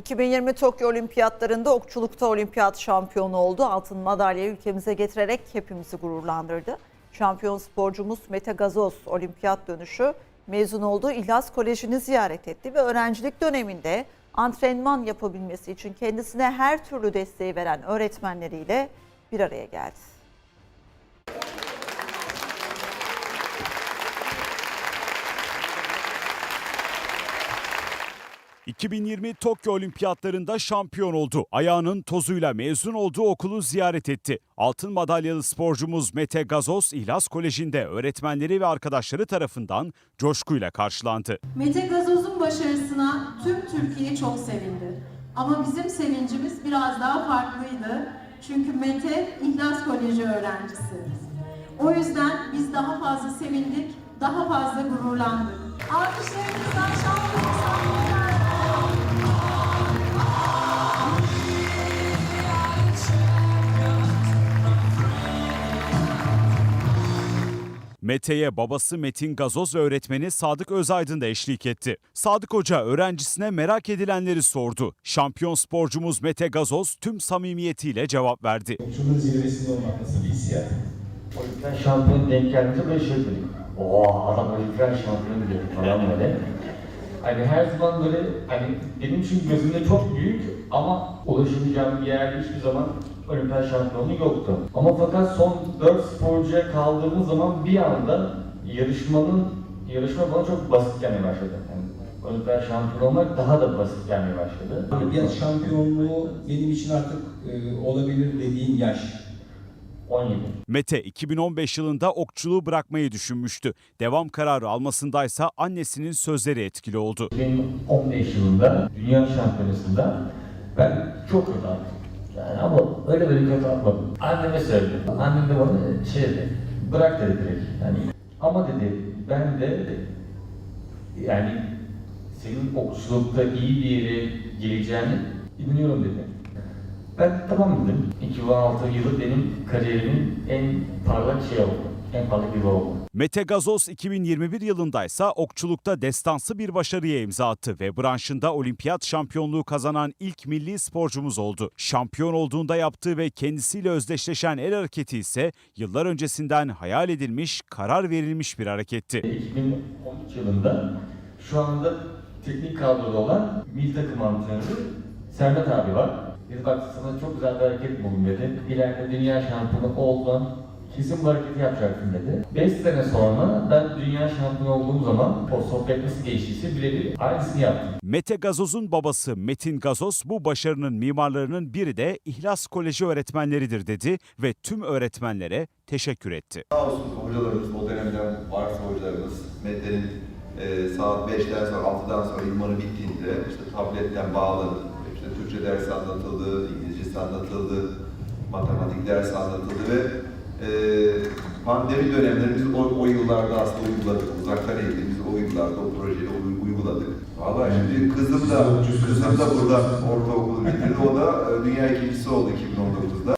2020 Tokyo Olimpiyatlarında okçulukta olimpiyat şampiyonu oldu. Altın madalya ülkemize getirerek hepimizi gururlandırdı. Şampiyon sporcumuz Mete Gazoz olimpiyat dönüşü mezun olduğu İhlas Koleji'ni ziyaret etti ve öğrencilik döneminde antrenman yapabilmesi için kendisine her türlü desteği veren öğretmenleriyle bir araya geldi. ...2020 Tokyo Olimpiyatlarında şampiyon oldu. Ayağının tozuyla mezun olduğu okulu ziyaret etti. Altın madalyalı sporcumuz Mete Gazoz, İhlas Koleji'nde öğretmenleri ve arkadaşları tarafından coşkuyla karşılandı. Mete Gazoz'un başarısına tüm Türkiye çok sevindi. Ama bizim sevincimiz biraz daha farklıydı. Çünkü Mete İhlas Koleji öğrencisi. O yüzden biz daha fazla sevindik, daha fazla gururlandık. Alkışlarınızdan şampiyon Mete'ye babası Metin Gazoz ve öğretmeni Sadık Özaydın da eşlik etti. Sadık Hoca öğrencisine merak edilenleri sordu. Şampiyon sporcumuz Mete Gazoz tüm samimiyetiyle cevap verdi. Şunun zirvesinde olmak nasıl bir hissiyat? Olimpiyat şampiyonu denk geldiğinde böyle şey dedik. Oo adam olimpiyat şampiyonu diyor falan böyle. Hani her zaman böyle hani benim için gözümde çok büyük ama ulaşamayacağım bir yerde hiçbir zaman olimpiyat şampiyonu yoktu. Ama fakat son 4 sporcuya kaldığımız zaman bir anda yarışmanın yarışma bana çok basit gelmeye başladı. Yani olimpiyat şampiyonu olmak daha da basit gelmeye başladı. Olimpiyat şampiyonluğu benim için artık e, olabilir dediğin yaş. 17. Mete 2015 yılında okçuluğu bırakmayı düşünmüştü. Devam kararı almasındaysa annesinin sözleri etkili oldu. 2015 yılında Dünya Şampiyonası'nda ben çok kötü attım. Yani ama öyle böyle kötü atmadım. Anneme söyledim. Annem de bana şey dedi, bırak dedi direkt. Yani, ama dedi, ben de yani senin okçulukta iyi bir yere geleceğini inanıyorum dedi. Ben tamam dedim. 2016 yılı benim kariyerimin en parlak şey oldu. En parlak yılı oldu. Mete Gazoz 2021 yılındaysa okçulukta destansı bir başarıya imza attı ve branşında olimpiyat şampiyonluğu kazanan ilk milli sporcumuz oldu. Şampiyon olduğunda yaptığı ve kendisiyle özdeşleşen el hareketi ise yıllar öncesinden hayal edilmiş, karar verilmiş bir hareketti. 2013 yılında şu anda teknik kadroda olan milli takım antrenörü Sermet abi var. Dedi bak sana çok güzel bir hareket buldum dedi. İleride dünya şampiyonu olduğun kesin bu hareketi yapacaksın dedi. 5 sene sonra ben dünya şampiyonu olduğum zaman o sohbet nasıl geçtiyse birebir aynısını yaptım. Mete Gazoz'un babası Metin Gazoz bu başarının mimarlarının biri de İhlas Koleji öğretmenleridir dedi ve tüm öğretmenlere teşekkür etti. Sağ olsun hocalarımız, o dönemden varsa hocalarımız, Metlerin e, saat 5'ten sonra, 6'dan sonra idmanı bittiğinde işte tabletten bağlanıp, işte Türkçe dersi anlatıldı, İngilizcesi anlatıldı, matematik dersi anlatıldı ve e, pandemi dönemlerimiz o, o yıllarda aslında uyguladık. Uzaktan eğitimimizi o yıllarda o projeyi uy- uyguladık. Vallahi şimdi kızım da, kızım da burada ortaokulu bitirdi. O da e, dünya ikincisi oldu 2019'da.